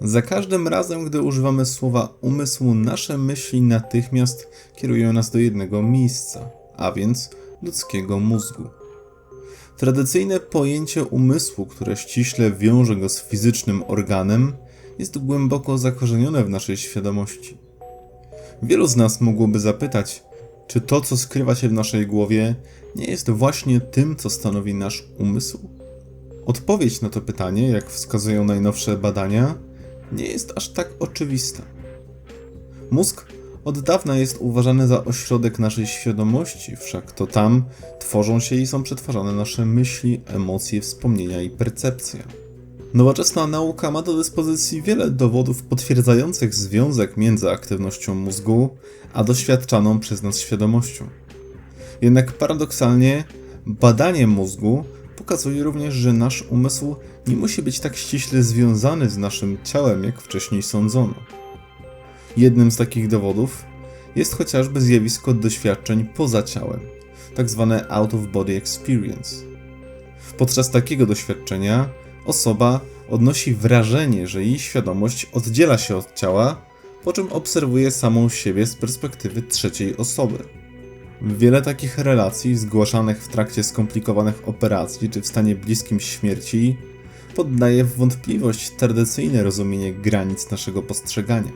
Za każdym razem, gdy używamy słowa umysł, nasze myśli natychmiast kierują nas do jednego miejsca, a więc ludzkiego mózgu. Tradycyjne pojęcie umysłu, które ściśle wiąże go z fizycznym organem, jest głęboko zakorzenione w naszej świadomości. Wielu z nas mogłoby zapytać, czy to, co skrywa się w naszej głowie, nie jest właśnie tym, co stanowi nasz umysł? Odpowiedź na to pytanie, jak wskazują najnowsze badania, nie jest aż tak oczywista. Mózg od dawna jest uważany za ośrodek naszej świadomości, wszak to tam tworzą się i są przetwarzane nasze myśli, emocje, wspomnienia i percepcje. Nowoczesna nauka ma do dyspozycji wiele dowodów potwierdzających związek między aktywnością mózgu a doświadczaną przez nas świadomością. Jednak paradoksalnie, badanie mózgu pokazuje również, że nasz umysł nie musi być tak ściśle związany z naszym ciałem, jak wcześniej sądzono. Jednym z takich dowodów jest chociażby zjawisko doświadczeń poza ciałem, tak zwane out of body experience. Podczas takiego doświadczenia osoba odnosi wrażenie, że jej świadomość oddziela się od ciała, po czym obserwuje samą siebie z perspektywy trzeciej osoby. Wiele takich relacji zgłaszanych w trakcie skomplikowanych operacji czy w stanie bliskim śmierci poddaje w wątpliwość tradycyjne rozumienie granic naszego postrzegania.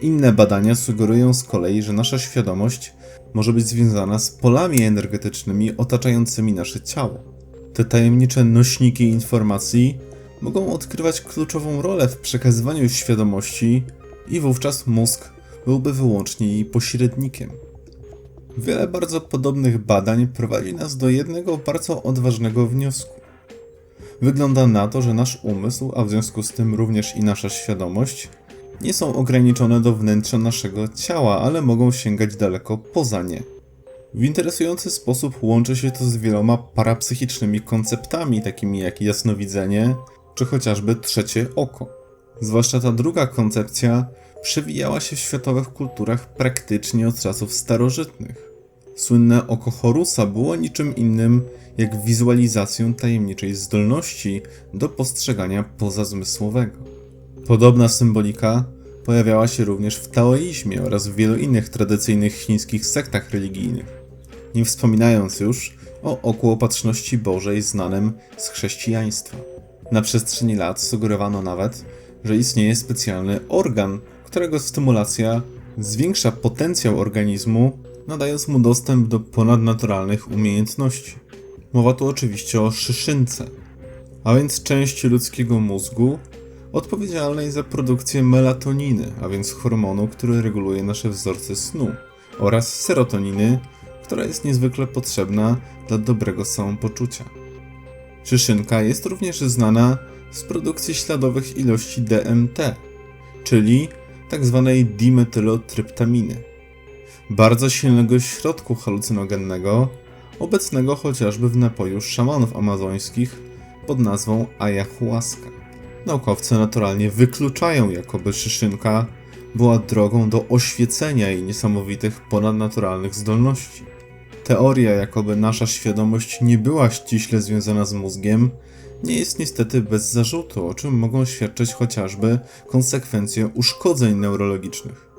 Inne badania sugerują z kolei, że nasza świadomość może być związana z polami energetycznymi otaczającymi nasze ciało. Te tajemnicze nośniki informacji mogą odgrywać kluczową rolę w przekazywaniu świadomości i wówczas mózg byłby wyłącznie jej pośrednikiem. Wiele bardzo podobnych badań prowadzi nas do jednego bardzo odważnego wniosku. Wygląda na to, że nasz umysł, a w związku z tym również i nasza świadomość, nie są ograniczone do wnętrza naszego ciała, ale mogą sięgać daleko poza nie. W interesujący sposób łączy się to z wieloma parapsychicznymi konceptami, takimi jak jasnowidzenie, czy chociażby trzecie oko. Zwłaszcza ta druga koncepcja przewijała się w światowych kulturach praktycznie od czasów starożytnych. Słynne oko Horusa było niczym innym jak wizualizacją tajemniczej zdolności do postrzegania pozazmysłowego. Podobna symbolika pojawiała się również w taoizmie oraz w wielu innych tradycyjnych chińskich sektach religijnych. Nie wspominając już o oku opatrzności Bożej znanym z chrześcijaństwa. Na przestrzeni lat sugerowano nawet, że istnieje specjalny organ, którego stymulacja zwiększa potencjał organizmu, nadając mu dostęp do ponadnaturalnych umiejętności. Mowa tu oczywiście o szyszynce, a więc części ludzkiego mózgu odpowiedzialnej za produkcję melatoniny, a więc hormonu, który reguluje nasze wzorce snu, oraz serotoniny, która jest niezwykle potrzebna dla dobrego samopoczucia. Szyszynka jest również znana z produkcji śladowych ilości DMT, czyli tzw. Tak dimetylotryptaminy, bardzo silnego środku halucynogennego, obecnego chociażby w napoju szamanów amazońskich pod nazwą ayahuasca. Naukowcy naturalnie wykluczają, jakoby szyszynka była drogą do oświecenia jej niesamowitych ponadnaturalnych zdolności. Teoria, jakoby nasza świadomość nie była ściśle związana z mózgiem, nie jest niestety bez zarzutu, o czym mogą świadczyć chociażby konsekwencje uszkodzeń neurologicznych.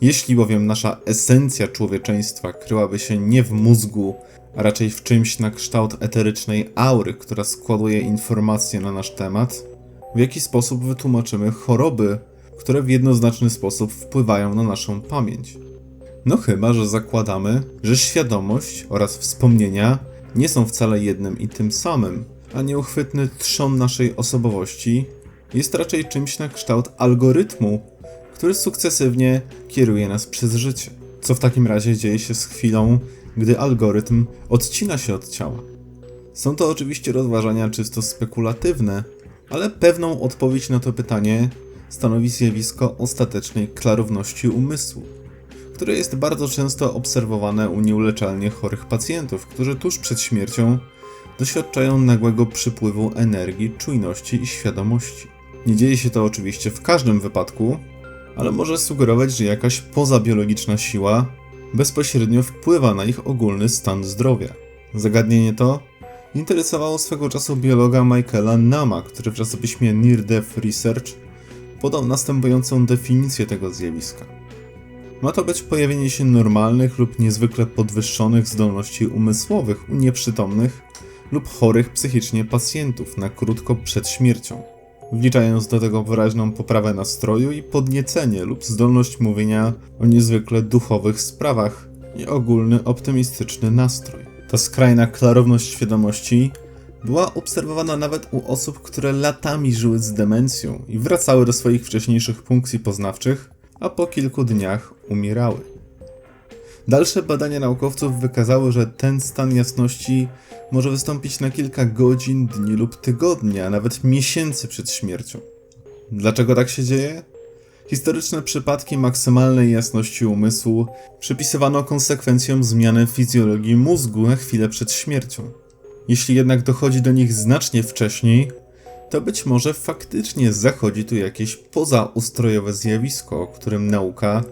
Jeśli bowiem nasza esencja człowieczeństwa kryłaby się nie w mózgu, a raczej w czymś na kształt eterycznej aury, która składuje informacje na nasz temat, w jaki sposób wytłumaczymy choroby, które w jednoznaczny sposób wpływają na naszą pamięć? No chyba, że zakładamy, że świadomość oraz wspomnienia nie są wcale jednym i tym samym, a nieuchwytny trzon naszej osobowości jest raczej czymś na kształt algorytmu, który sukcesywnie kieruje nas przez życie. Co w takim razie dzieje się z chwilą, gdy algorytm odcina się od ciała? Są to oczywiście rozważania czysto spekulatywne, ale pewną odpowiedź na to pytanie stanowi zjawisko ostatecznej klarowności umysłu, które jest bardzo często obserwowane u nieuleczalnie chorych pacjentów, którzy tuż przed śmiercią doświadczają nagłego przypływu energii, czujności i świadomości. Nie dzieje się to oczywiście w każdym wypadku, ale może sugerować, że jakaś pozabiologiczna siła bezpośrednio wpływa na ich ogólny stan zdrowia. Zagadnienie to interesowało swego czasu biologa Michaela Nama, który w czasopiśmie Near Death Research podał następującą definicję tego zjawiska. Ma to być pojawienie się normalnych lub niezwykle podwyższonych zdolności umysłowych u nieprzytomnych lub chorych psychicznie pacjentów na krótko przed śmiercią, wliczając do tego wyraźną poprawę nastroju i podniecenie lub zdolność mówienia o niezwykle duchowych sprawach i ogólny optymistyczny nastrój. Ta skrajna klarowność świadomości była obserwowana nawet u osób, które latami żyły z demencją i wracały do swoich wcześniejszych funkcji poznawczych, a po kilku dniach umierały. Dalsze badania naukowców wykazały, że ten stan jasności może wystąpić na kilka godzin, dni lub tygodni, a nawet miesięcy przed śmiercią. Dlaczego tak się dzieje? Historyczne przypadki maksymalnej jasności umysłu przypisywano konsekwencjom zmiany fizjologii mózgu na chwilę przed śmiercią. Jeśli jednak dochodzi do nich znacznie wcześniej, to być może faktycznie zachodzi tu jakieś pozaustrojowe zjawisko, o którym nauka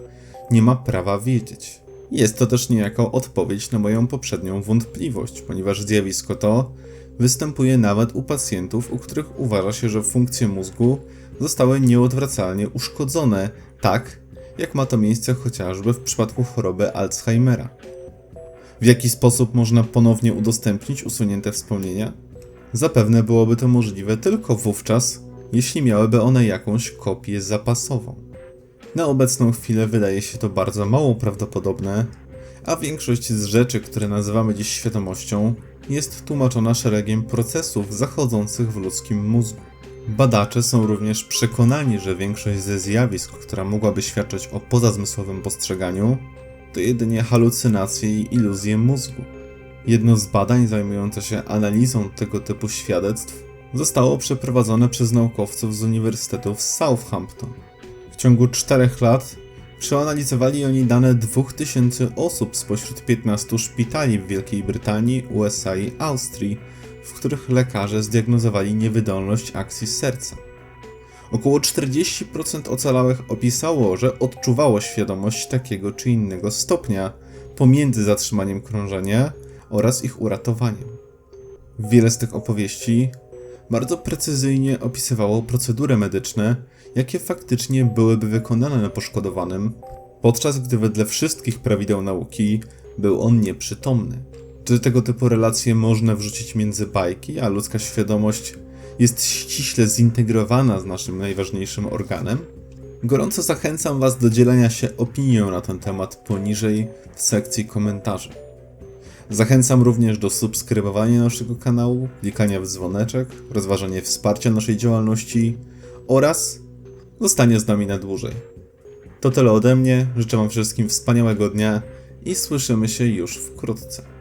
nie ma prawa wiedzieć. Jest to też niejako odpowiedź na moją poprzednią wątpliwość, ponieważ zjawisko to występuje nawet u pacjentów, u których uważa się, że funkcje mózgu zostały nieodwracalnie uszkodzone, tak jak ma to miejsce chociażby w przypadku choroby Alzheimera. W jaki sposób można ponownie udostępnić usunięte wspomnienia? Zapewne byłoby to możliwe tylko wówczas, jeśli miałyby one jakąś kopię zapasową. Na obecną chwilę wydaje się to bardzo mało prawdopodobne, a większość z rzeczy, które nazywamy dziś świadomością, jest tłumaczona szeregiem procesów zachodzących w ludzkim mózgu. Badacze są również przekonani, że większość ze zjawisk, która mogłaby świadczyć o pozazmysłowym postrzeganiu, to jedynie halucynacje i iluzje mózgu. Jedno z badań zajmujące się analizą tego typu świadectw zostało przeprowadzone przez naukowców z Uniwersytetu w Southampton. W ciągu czterech lat przeanalizowali oni dane 2000 osób spośród 15 szpitali w Wielkiej Brytanii, USA i Austrii, w których lekarze zdiagnozowali niewydolność akcji serca. Około 40% ocalałych opisało, że odczuwało świadomość takiego czy innego stopnia pomiędzy zatrzymaniem krążenia oraz ich uratowaniem. Wiele z tych opowieści bardzo precyzyjnie opisywało procedury medyczne, jakie faktycznie byłyby wykonane na poszkodowanym, podczas gdy wedle wszystkich prawideł nauki był on nieprzytomny. Czy tego typu relacje można wrzucić między bajki, a ludzka świadomość jest ściśle zintegrowana z naszym najważniejszym organem? Gorąco zachęcam Was do dzielenia się opinią na ten temat poniżej w sekcji komentarzy. Zachęcam również do subskrybowania naszego kanału, klikania w dzwoneczek, rozważania wsparcia naszej działalności oraz zostania z nami na dłużej. To tyle ode mnie, życzę Wam wszystkim wspaniałego dnia i słyszymy się już wkrótce.